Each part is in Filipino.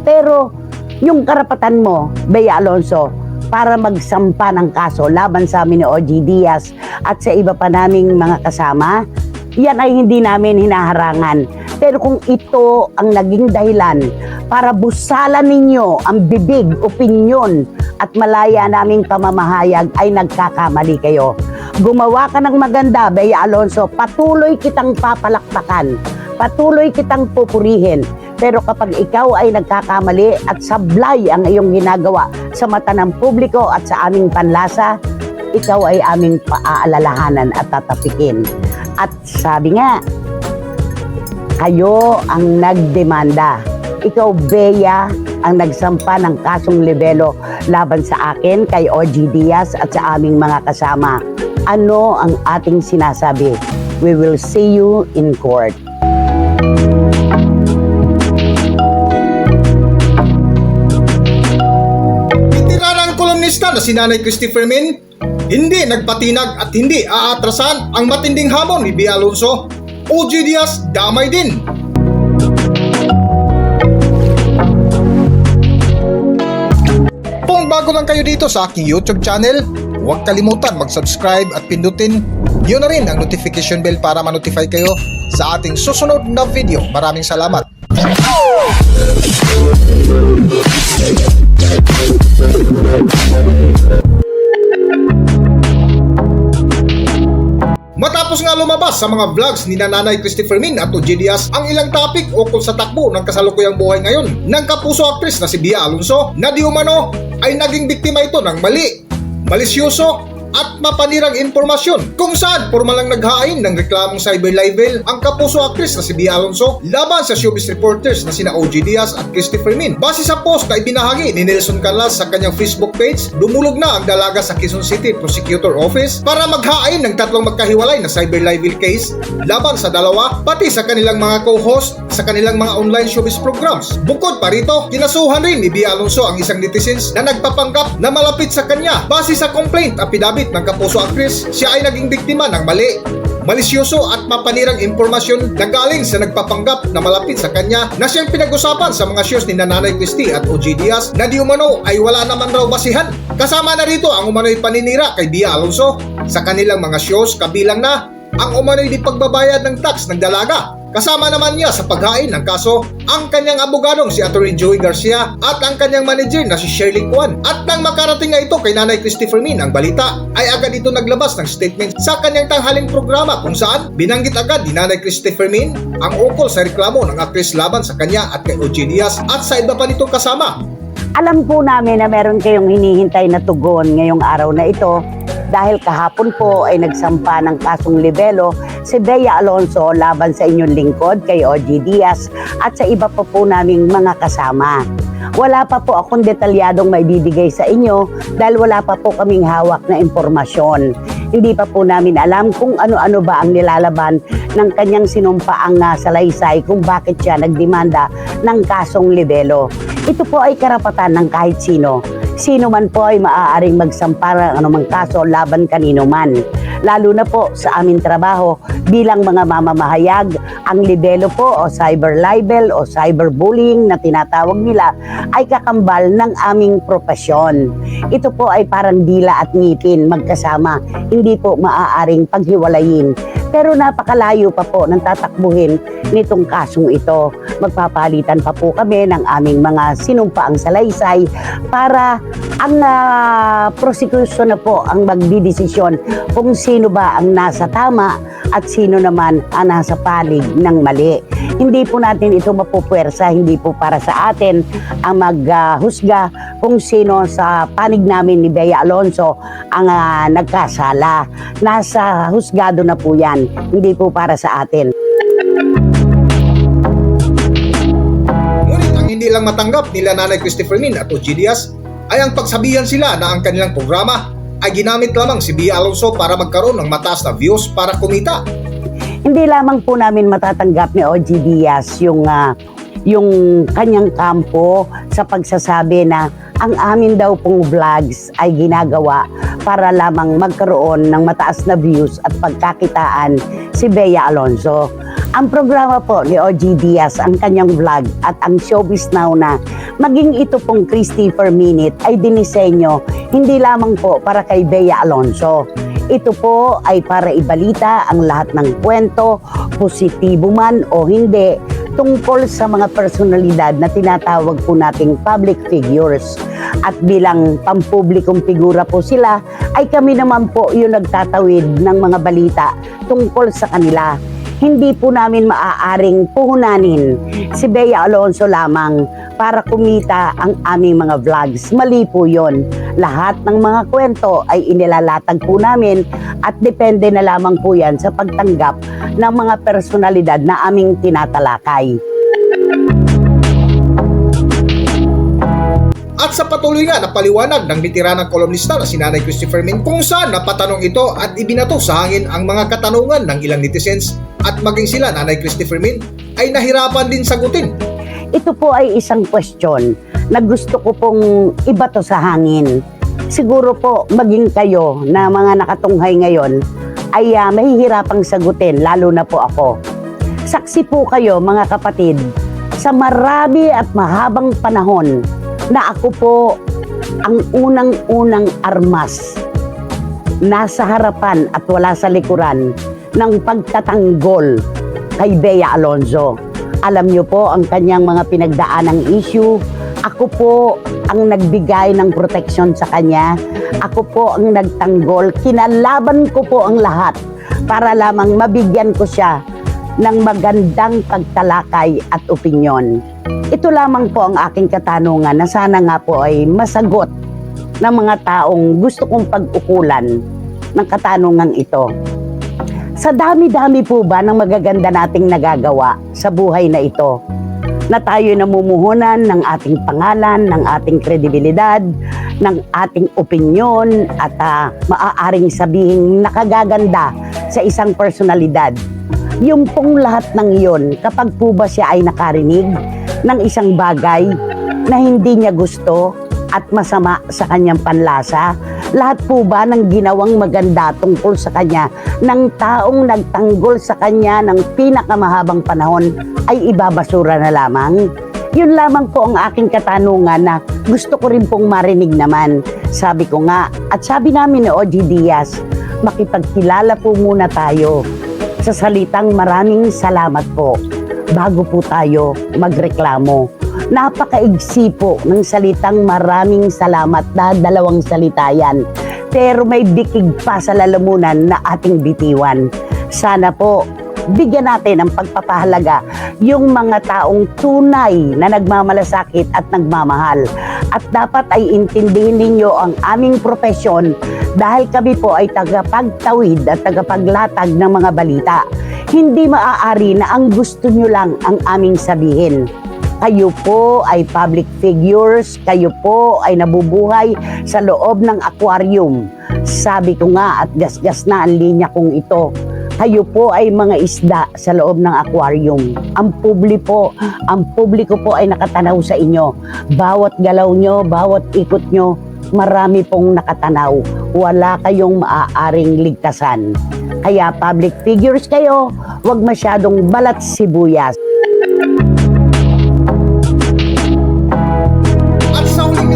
Pero yung karapatan mo, Bea Alonso, para magsampa ng kaso laban sa amin ni OG Diaz at sa iba pa naming mga kasama, yan ay hindi namin hinaharangan. Pero kung ito ang naging dahilan para busalan ninyo ang bibig, opinyon at malaya naming pamamahayag ay nagkakamali kayo. Gumawa ka ng maganda, Bea Alonso, patuloy kitang papalakpakan, patuloy kitang pupurihin. Pero kapag ikaw ay nagkakamali at sablay ang iyong ginagawa sa mata ng publiko at sa aming panlasa, ikaw ay aming paaalalahanan at tatapikin. At sabi nga, kayo ang nagdemanda. Ikaw, Bea, ang nagsampa ng kasong libelo laban sa akin, kay OG Diaz at sa aming mga kasama. Ano ang ating sinasabi? We will see you in court. Veteranang kolumnista na si Nanay Christopher Min, hindi nagpatinag at hindi aatrasan ang matinding hamon ni Bea Alonso. OG Diaz damay din. Bago lang kayo dito sa aking YouTube channel, huwag kalimutan mag-subscribe at pindutin yun na rin ang notification bell para ma-notify kayo sa ating susunod na video. Maraming salamat. Matapos nga lumabas sa mga vlogs ni Nanay Christopher Min at OG Diaz ang ilang topic ukol sa takbo ng kasalukuyang buhay ngayon. Ng kapuso actress na si Bia Alonso na di umano ay naging biktima ito ng mali, malisyoso at mapanirang impormasyon kung saan formal lang naghain ng reklamong cyber libel ang kapuso actress na si Bia Alonso laban sa showbiz reporters na sina OG Diaz at Christopher Min. Base sa post na ibinahagi ni Nelson Canlas sa kanyang Facebook page, dumulog na ang dalaga sa Quezon City Prosecutor Office para maghain ng tatlong magkahiwalay na cyber libel case laban sa dalawa pati sa kanilang mga co-host sa kanilang mga online showbiz programs. Bukod pa rito, kinasuhan rin ni Bia Alonso ang isang netizens na nagpapanggap na malapit sa kanya base sa complaint affidavit ng kapuso actress, siya ay naging biktima ng mali, malisyoso at mapanirang impormasyon na galing sa nagpapanggap na malapit sa kanya na siyang pinag-usapan sa mga shows ni Nanay Christie at OG Diaz na di umano ay wala naman raw basihan. Kasama na rito ang umano'y paninira kay Bia Alonso. Sa kanilang mga shows kabilang na ang umano'y di pagbabayad ng tax ng dalaga Kasama naman niya sa paghain ng kaso ang kanyang abogadong si Atty. Joey Garcia at ang kanyang manager na si Shirley Kwan. At nang makarating nga ito kay Nanay Christopher Min ang balita, ay agad ito naglabas ng statement sa kanyang tanghaling programa kung saan binanggit agad ni Nanay Christopher Min ang ukol sa reklamo ng actress laban sa kanya at kay OG Diaz at sa iba pa nitong kasama. Alam po namin na meron kayong hinihintay na tugon ngayong araw na ito dahil kahapon po ay nagsampa ng kasong libelo si Bea Alonso laban sa inyong lingkod kay OG Diaz at sa iba pa po naming mga kasama. Wala pa po akong detalyadong maibibigay sa inyo dahil wala pa po kaming hawak na impormasyon. Hindi pa po namin alam kung ano-ano ba ang nilalaban ng kanyang sinumpaang uh, salaysay kung bakit siya nagdemanda ng kasong libelo. Ito po ay karapatan ng kahit sino. Sino man po ay maaaring magsampa ng anumang kaso laban kanino man. Lalo na po sa aming trabaho bilang mga mamamahayag, ang libelo po o cyber libel o cyberbullying na tinatawag nila ay kakambal ng aming propesyon. Ito po ay parang dila at ngipin magkasama, hindi po maaaring paghiwalayin. Pero napakalayo pa po ng tatakbuhin nitong kasong ito. Magpapalitan pa po kami ng aming mga sinumpaang salaysay para ang uh, prosecution na po ang magdidesisyon kung sino ba ang nasa tama at sino naman ang nasa palig ng mali. Hindi po natin ito mapupwersa, hindi po para sa atin ang maghusga kung sino sa panig namin ni Bea Alonso ang uh, nagkasala. Nasa husgado na po yan, hindi po para sa atin. Ngunit ang hindi lang matanggap nila Nanay Christopher Min at OG Diaz ay ang pagsabihan sila na ang kanilang programa ay ginamit lamang si Bia Alonso para magkaroon ng mataas na views para kumita. Hindi lamang po namin matatanggap ni OG Diaz yung ah, yung kanyang kampo sa pagsasabi na ang amin daw pong vlogs ay ginagawa para lamang magkaroon ng mataas na views at pagkakitaan si Bea Alonso. Ang programa po ni OG Diaz, ang kanyang vlog at ang Showbiz Now na maging ito pong Christy per Minute ay dinisenyo hindi lamang po para kay Bea Alonso. Ito po ay para ibalita ang lahat ng kwento, positibo man o hindi, tungkol sa mga personalidad na tinatawag po nating public figures. At bilang pampublikong figura po sila, ay kami naman po yung nagtatawid ng mga balita tungkol sa kanila hindi po namin maaaring puhunanin si Bea Alonso lamang para kumita ang aming mga vlogs. Mali po yon. Lahat ng mga kwento ay inilalatag po namin at depende na lamang po yan sa pagtanggap ng mga personalidad na aming tinatalakay. At sa patuloy nga na paliwanag ng bitiranang kolumnista na si Nanay Christopher Min kung saan napatanong ito at ibinato sa hangin ang mga katanungan ng ilang netizens at maging sila Nanay Christopher Min ay nahirapan din sagutin. Ito po ay isang question na gusto ko pong ibato sa hangin. Siguro po maging kayo na mga nakatunghay ngayon ay ah, mahihirapang sagutin, lalo na po ako. Saksi po kayo mga kapatid sa marami at mahabang panahon na ako po ang unang-unang armas nasa harapan at wala sa likuran ng pagtatanggol kay Bea Alonzo. Alam niyo po ang kanyang mga pinagdaanang issue. Ako po ang nagbigay ng proteksyon sa kanya. Ako po ang nagtanggol. Kinalaban ko po ang lahat para lamang mabigyan ko siya ng magandang pagtalakay at opinyon. Ito lamang po ang aking katanungan na sana nga po ay masagot ng mga taong gusto kong pag-ukulan ng katanungang ito. Sa dami-dami po ba ng magaganda nating nagagawa sa buhay na ito, na tayo namumuhunan ng ating pangalan, ng ating kredibilidad, ng ating opinyon at ah, maaaring sabihin nakagaganda sa isang personalidad. Yung pong lahat ng iyon, kapag po ba siya ay nakarinig ng isang bagay na hindi niya gusto at masama sa kanyang panlasa, lahat po ba ng ginawang maganda tungkol sa kanya ng taong nagtanggol sa kanya ng pinakamahabang panahon ay ibabasura na lamang? Yun lamang po ang aking katanungan na gusto ko rin pong marinig naman. Sabi ko nga, at sabi namin ni OG Diaz, makipagkilala po muna tayo sa salitang maraming salamat po bago po tayo magreklamo. Napakaigsi po ng salitang maraming salamat na dalawang salita yan. Pero may bikig pa sa lalamunan na ating bitiwan. Sana po bigyan natin ng pagpapahalaga yung mga taong tunay na nagmamalasakit at nagmamahal. At dapat ay intindihin ninyo ang aming profesyon dahil kami po ay tagapagtawid at tagapaglatag ng mga balita. Hindi maaari na ang gusto nyo lang ang aming sabihin. Kayo po ay public figures, kayo po ay nabubuhay sa loob ng aquarium. Sabi ko nga at gasgas na ang linya kong ito. Kayo po ay mga isda sa loob ng aquarium. Ang publi po, ang publiko po ay nakatanaw sa inyo. Bawat galaw nyo, bawat ikot nyo, marami pong nakatanaw. Wala kayong maaaring ligtasan. Kaya public figures kayo, huwag masyadong balat sibuyas.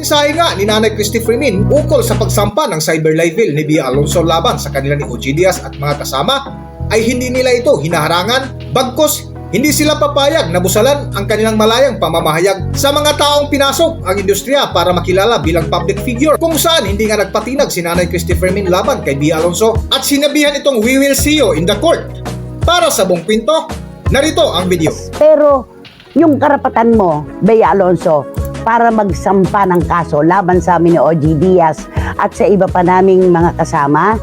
Mensahe nga ni Nanay Christopher Min ukol sa pagsampa ng cyber libel ni Bia Alonso laban sa kanila ni OG Diaz at mga kasama ay hindi nila ito hinaharangan bagkos hindi sila papayag na busalan ang kanilang malayang pamamahayag sa mga taong pinasok ang industriya para makilala bilang public figure kung saan hindi nga nagpatinag si Nanay Christopher Min laban kay Bia Alonso at sinabihan itong we will see you in the court. Para sa buong kwento, narito ang video. Pero yung karapatan mo, Bea Alonso, para magsampa ng kaso laban sa amin ni OG Diaz at sa iba pa naming mga kasama,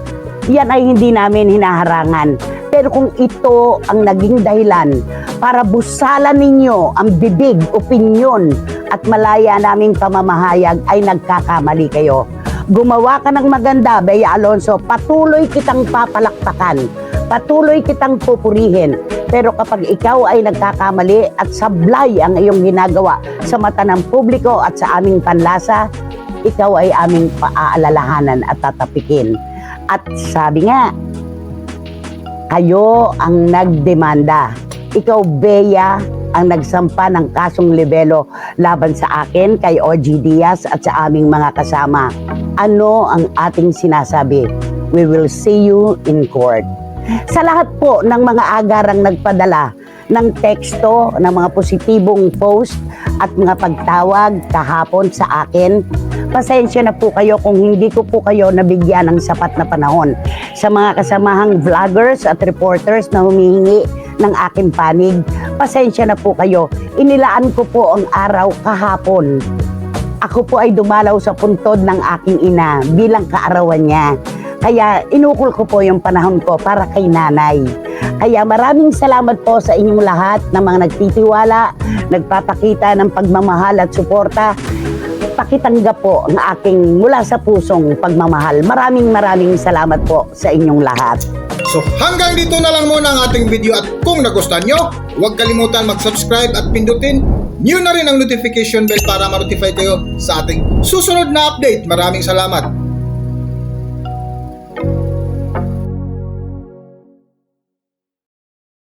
yan ay hindi namin hinaharangan. Pero kung ito ang naging dahilan para busalan ninyo ang bibig, opinyon at malaya naming pamamahayag ay nagkakamali kayo. Gumawa ka ng maganda, Bea Alonso, patuloy kitang papalakpakan, patuloy kitang pupurihin. Pero kapag ikaw ay nagkakamali at sablay ang iyong ginagawa sa mata ng publiko at sa aming panlasa, ikaw ay aming paaalalahanan at tatapikin. At sabi nga, kayo ang nagdemanda. ikaw, Bea, ang nagsampa ng kasong libelo laban sa akin, kay OG Diaz at sa aming mga kasama. Ano ang ating sinasabi? We will see you in court. Sa lahat po ng mga agarang nagpadala ng teksto, ng mga positibong post at mga pagtawag kahapon sa akin, pasensya na po kayo kung hindi ko po kayo nabigyan ng sapat na panahon. Sa mga kasamahang vloggers at reporters na humihingi ng aking panig, pasensya na po kayo. Inilaan ko po ang araw kahapon. Ako po ay dumalaw sa puntod ng aking ina bilang kaarawan niya. Kaya inukol ko po yung panahon ko para kay nanay. Kaya maraming salamat po sa inyong lahat na mga nagtitiwala, nagpapakita ng pagmamahal at suporta. Pakitanggap po ang aking mula sa pusong pagmamahal. Maraming maraming salamat po sa inyong lahat. So hanggang dito na lang muna ang ating video at kung nagustuhan nyo, huwag kalimutan mag-subscribe at pindutin nyo na rin ang notification bell para ma-notify kayo sa ating susunod na update. Maraming salamat.